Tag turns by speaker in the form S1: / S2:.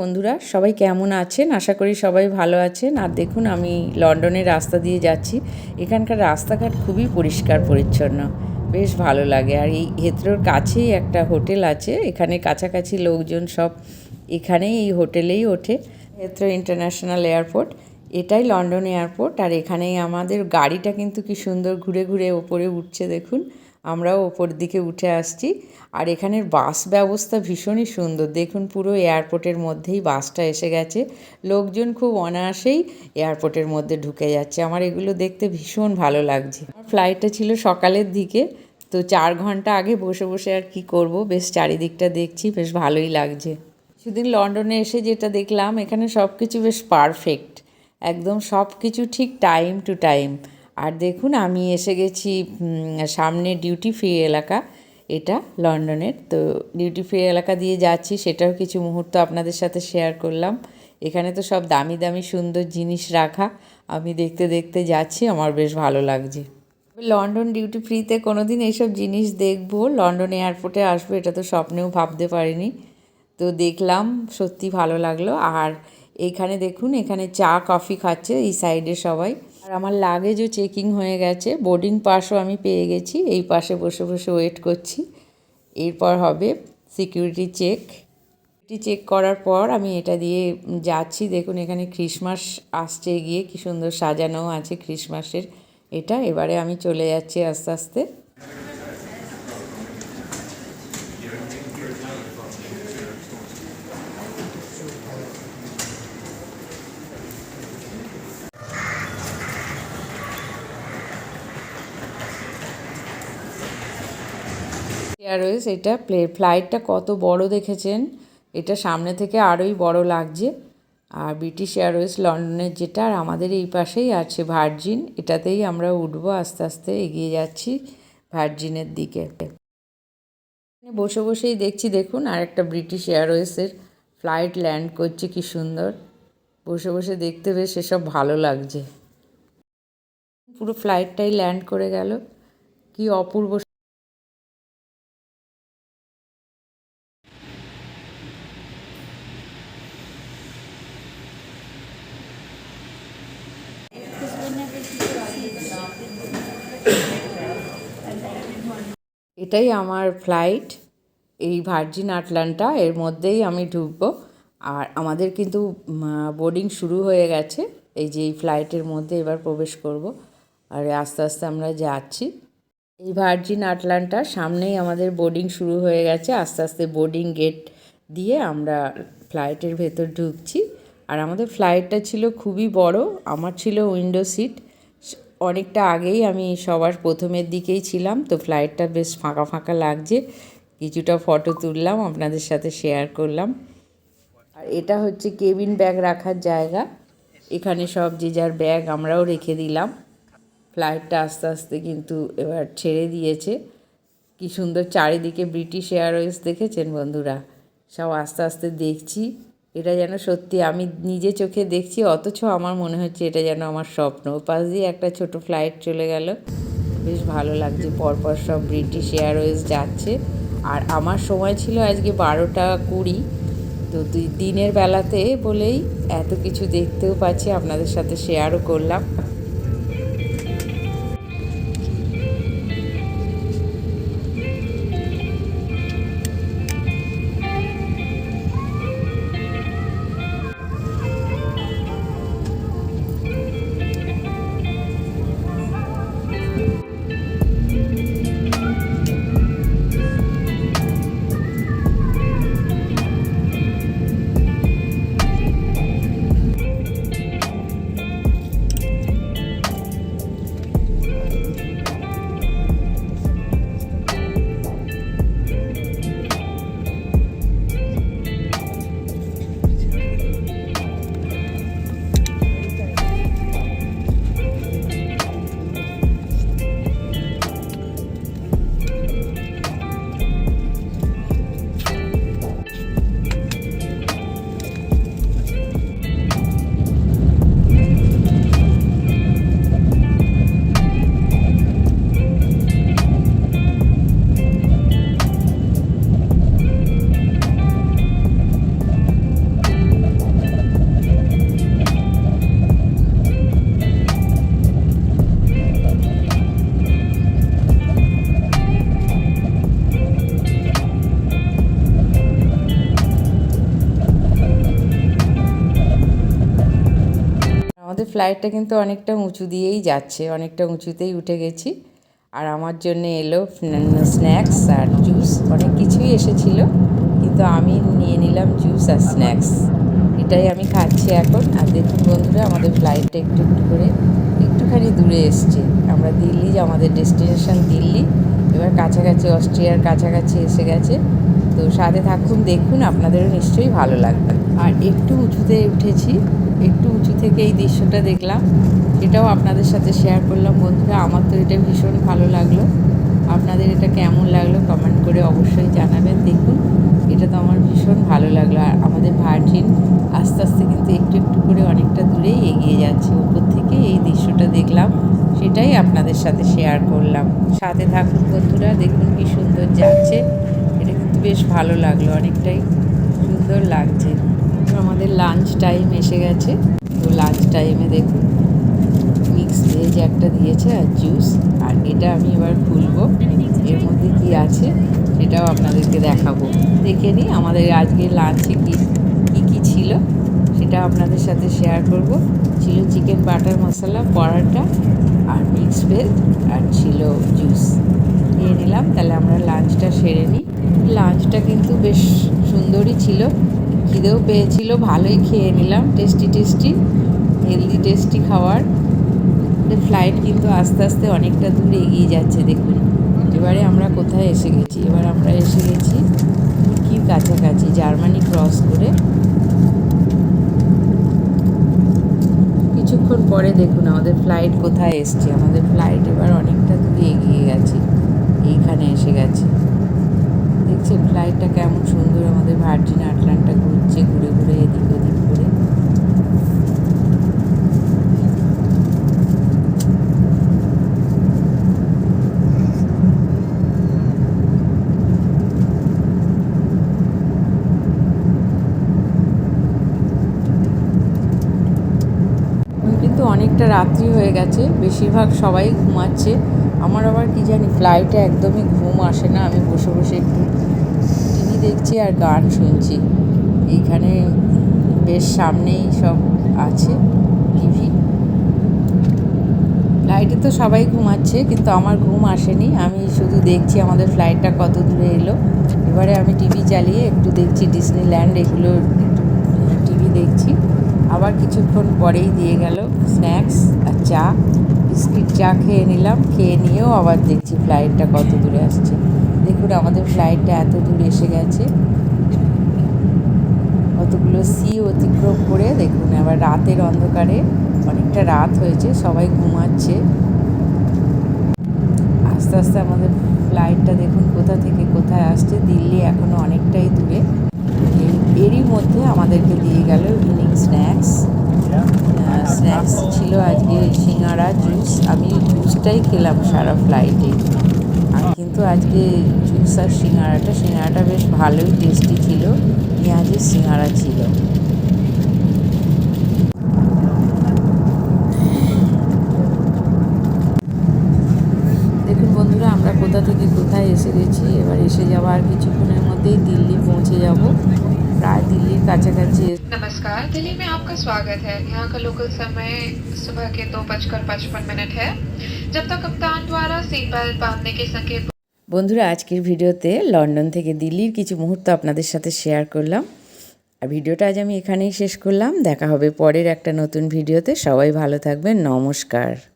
S1: বন্ধুরা? সবাই কেমন আছেন? আশা করি সবাই ভালো আছেন। আর দেখুন, আমি লন্ডনের রাস্তা দিয়ে যাচ্ছি। এখানকার রাস্তাঘাট খুবই পরিষ্কার, পরিচ্ছন্ন। বেশ ভালো লাগে। আর এই হেত্রোর কাছেই একটা হোটেল আছে। এখানে কাছাকাছি লোকজন সব এখানেই, এই হোটেলেই ওঠে। Heathrow international airport. এটাই লন্ডন এয়ারপোর্ট। আর এখানেই আমাদের গাড়িটা কিন্তু কি সুন্দর ঘুরে ঘুরে ওপরে উঠছে, দেখুন। আমরাও ওপর দিকে উঠে আসছি। আর এখানের বাস ব্যবস্থা ভীষণই সুন্দর। দেখুন পুরো এয়ারপোর্টের মধ্যেই বাসটা এসে গেছে। লোকজন খুব অনায়াসেই এয়ারপোর্টের মধ্যে ঢুকে যাচ্ছে। আমার এগুলো দেখতে ভীষণ ভালো লাগছে। ফ্লাইটটা ছিল সকালের দিকে। তো চার ঘণ্টা আগে বসে বসে আর কি করব? বেশ চারিদিকটা দেখছি, বেশ ভালোই লাগছে। সেদিন লন্ডনে এসে যেটা দেখলাম, এখানে সব কিছু বেশ পারফেক্ট একদম সব কিছু ঠিক টাইম টু টাইম আর দেখুন, আমি এসে গেছি সামনে ডিউটি ফ্রি এলাকা। এটা লন্ডনের। তো ডিউটি ফ্রি এলাকা দিয়ে যাচ্ছি, সেটাও কিছু মুহূর্ত আপনাদের সাথে শেয়ার করলাম। এখানে তো সব দামি দামি সুন্দর জিনিস রাখা। আমি দেখতে দেখতে যাচ্ছি, আমার বেশ ভালো লাগছে। লন্ডন ডিউটি ফ্রিতে কোনো দিন এইসব জিনিস দেখব। লন্ডন এয়ারপোর্টে আসব, এটা তো স্বপ্নেও ভাবতে পারিনি। তো দেখলাম, সত্যি ভালো লাগল। আর এখানে দেখুন, এখানে চা কফি খাচ্ছে এই সাইডে সবাই। আর আমার লাগেজও চেকিং হয়ে গেছে। বোর্ডিং পাসও আমি পেয়ে গেছি। এই পাশে বসে বসে ওয়েট করছি। এরপর হবে সিকিউরিটি চেক চেক করার পর আমি এটা দিয়ে যাচ্ছি। দেখুন, এখানে খ্রিসমাস আসছে গিয়ে। কি সুন্দর সাজানো আছে খ্রিসমাসের এটা এবারে আমি চলে যাচ্ছি আস্তে আস্তে। এয়ারওয়েজ এটা প্লে ফ্লাইটটা কত বড় দেখেছেন? এটা সামনে থেকে আরোই বড় লাগছে। আর ব্রিটিশ এয়ারওয়েজ লন্ডনের যেটা, আর আমাদের এই পাশেই আছে ভার্জিন এটাতেই আমরা উঠবো, আস্তে আস্তে এগিয়ে যাচ্ছি ভার্জিনের দিকে। বসে বসেই দেখছি, দেখুন, আর একটা ব্রিটিশ এয়ারওয়েজের ফ্লাইট ল্যান্ড করছে, কি সুন্দর। বসে বসে দেখতে বেশ সেসব ভালো লাগছে। পুরো ফ্লাইটটাই ল্যান্ড করে গেল। কি অপূর্ব এটাই আমার ফ্লাইট এই ভার্জিন আটলান্টা এর মধ্যেই আমি ঢুকবো। আর আমাদের কিন্তু বোর্ডিং শুরু হয়ে গেছে, এই যে এই ফ্লাইটের মধ্যে এবার প্রবেশ করব। আর আস্তে আস্তে আমরা যাচ্ছি। এই ভার্জিন আটলান্টার সামনেই আমাদের বোর্ডিং শুরু হয়ে গেছে। আস্তে আস্তে বোর্ডিং গেট দিয়ে আমরা ফ্লাইটের ভেতর ঢুকছি। আর আমাদের ফ্লাইটটা ছিল খুবই বড়, আমার ছিল উইন্ডো সিট অনেকটা আগেই আমি সবার প্রথমের দিকেই ছিলাম, তো ফ্লাইটটা বেশ ফাঁকা ফাঁকা লাগছে। কিছুটা ফটো তুললাম, আপনাদের সাথে শেয়ার করলাম। আর এটা হচ্ছে কেবিন ব্যাগ রাখার জায়গা। এখানে সব যে যার ব্যাগ আমরাও রেখে দিলাম। ফ্লাইটটা আস্তে আস্তে কিন্তু এবার ছেড়ে দিয়েছে। কি সুন্দর চারিদিকে ব্রিটিশ এয়ারওয়েজ দেখেছেন বন্ধুরা? সব আস্তে আস্তে দেখছি। এটা যেন সত্যি, আমি নিজে চোখে দেখছি, অথচ আমার মনে হচ্ছে এটা যেন আমার স্বপ্ন। পাশ দিয়ে একটা ছোট ফ্লাইট চলে গেল। বেশ ভালো লাগছে, পরপর সব ব্রিটিশ এয়ারওয়েজ যাচ্ছে। আর আমার সময় ছিল আজকে বারোটা কুড়ি, তো দিনের বেলাতে বলেই এত কিছু দেখতেও পাচ্ছি, আপনাদের সাথে শেয়ারও করলাম। আমাদের ফ্লাইটটা কিন্তু অনেকটা উঁচু দিয়েই যাচ্ছে, অনেকটা উঁচুতেই উঠে গেছি। আর আমার জন্য এলো স্ন্যাক্স আর জুস অনেক কিছুই এসেছিল, কিন্তু আমি নিয়ে নিলাম জুস আর স্ন্যাক্স এটাই আমি খাচ্ছি এখন। আর দেখুন বন্ধুরা, আমাদের ফ্লাইটটা একটু একটু করে একটুখানি দূরে এসছে। আমরা দিল্লি আমাদের ডেস্টিনেশন দিল্লি। এবার কাছাকাছি অস্ট্রিয়ার কাছাকাছি এসে গেছে। তো সাথে থাকুন, দেখুন, আপনাদেরও নিশ্চয়ই ভালো লাগবে। আর একটু উঁচুতে উঠেছি। একটু উঁচু থেকে এই দৃশ্যটা দেখলাম। এটাও আপনাদের সাথে শেয়ার করলাম। বন্ধুরা, আমার তো এটা ভীষণ ভালো লাগল। আপনাদের এটা কেমন লাগল কমেন্ট করে অবশ্যই জানাবেন। দেখুন, এটা তো আমার ভীষণ ভালো লাগল। আর আমাদের ভার্জিন আস্তে আস্তে কিন্তু একটু একটু করে অনেকটা দূরেই এগিয়ে যাচ্ছে। উপর থেকে এই দৃশ্যটা দেখলাম, সেটাই আপনাদের সাথে শেয়ার করলাম। সাথে থাকুন বন্ধুরা, দেখুন কি সুন্দর যাচ্ছে। এটা কিন্তু বেশ ভালো লাগল, অনেকটাই সুন্দর লাগছে। আমাদের লাঞ্চ টাইম এসে গেছে। তো লাঞ্চ টাইমে দেখুন মিক্স ভেজ একটা দিয়েছে আর জুস আর এটা আমি এবার খুলবো। এর মধ্যে কি আছে সেটাও আপনাদেরকে দেখাবো। দেখে নিই আমাদের আজকে লাঞ্চে কি, কী কী ছিল, সেটা আপনাদের সাথে শেয়ার করব। ছিল চিকেন বাটার মশলা পরাটা আর মিক্স ভেজ আর ছিল জুস খেয়ে নিলাম, তাহলে আমরা লাঞ্চটা সেরে নিই। লাঞ্চটা কিন্তু বেশ সুন্দরই ছিল। খিদেও পেয়েছিল, ভালোই খেয়ে নিলাম। টেস্টি টেস্টি হেলদি টেস্টি খাওয়ার ফ্লাইট কিন্তু আস্তে আস্তে অনেকটা দূর এগিয়ে যাচ্ছে, দেখুন। এবারে আমরা কোথায় এসে গেছি? এবার আমরা এসে গেছি তুর্কির কাছাকাছি, জার্মানি ক্রস করে। কিছুক্ষণ পরে দেখুন আমাদের ফ্লাইট কোথায় এসছে। আমাদের ফ্লাইট এবার অনেকটা দূরে এগিয়ে গেছে। এইখানে এসে গেছে। দেখছেন ফ্লাইটটা কেমন সুন্দর, আমাদের ভার্জিন আটলান্টা ঘুরছে ঘুরে ঘুরে এদিক ওদিক করে। কিন্তু অনেকটা রাত্রি হয়ে গেছে, বেশিরভাগ সবাই ঘুমাচ্ছে। আমার আবার কি জানি ফ্লাইটে একদমই ঘুম আসে না, আমি বসে বসে একটু দেখছি আর গান শুনছি। এইখানে বেশ সামনেই সব আছে, টিভি। ফ্লাইটে তো সবাই ঘুমাচ্ছে, কিন্তু আমার ঘুম আসেনি। আমি শুধু দেখছি আমাদের ফ্লাইটটা কত দূরে এলো। এবারে আমি টিভি চালিয়ে একটু দেখছি ডিসনিল্যান্ড এগুলো একটু টিভি দেখছি। আবার কিছুক্ষণ পরেই দিয়ে গেল স্ন্যাক্স আর চা। বিস্কিট চা খেয়ে নিলাম, খেয়ে নিয়েও আবার দেখছি ফ্লাইটটা কত দূরে আসছে। দেখুন আমাদের ফ্লাইটটা এত দূর এসে গেছে। কতগুলো সি অতিক্রম করে দেখুন, আবার রাতের অন্ধকারে অনেকটা রাত হয়েছে, সবাই ঘুমাচ্ছে। আস্তে আস্তে আমাদের ফ্লাইটটা দেখুন কোথা থেকে কোথায় আসছে, দিল্লি এখনও অনেকটাই দূরে। এরই মধ্যে আমাদেরকে দিয়ে গেল ইভিনিং স্ন্যাক্স স্ন্যাক্স ছিল আজকে সিঙ্গারা জুস আমি জুসটাই খেলাম সারা ফ্লাইটে আর কিন্তু আজকে জুসার সিঙ্গারাটা সিঙ্গারাটা বেশ ভালোই টেস্টি ছিল, পেঁয়াজের সিঙ্গারা ছিল। দেখুন বন্ধুরা, আমরা কোথা থেকে কোথায় এসে গেছি, এবার এসে যাওয়া আর কিছুক্ষণের মধ্যেই দিল্লি পৌঁছে যাব। প্রায়
S2: দিল্লির কাছাকাছি নমস্কার, দিল্লি মে আপনার স্বাগত হ্যাঁ লোকাল সময় সুবহ কে দো বজকর পঁচপন মিনিট হ্যাঁ जब तक कप्तान द्वारा सीट बेल्ट बांधने के संकेत
S1: বন্ধুরা আজকের ভিডিওতে লন্ডন থেকে দিল্লির কিছু মুহূর্ত আপনাদের সাথে শেয়ার করলাম আর ভিডিওটা আজ আমি এখানেই শেষ করলাম দেখা হবে পরের একটা নতুন ভিডিওতে সবাই ভালো থাকবেন নমস্কার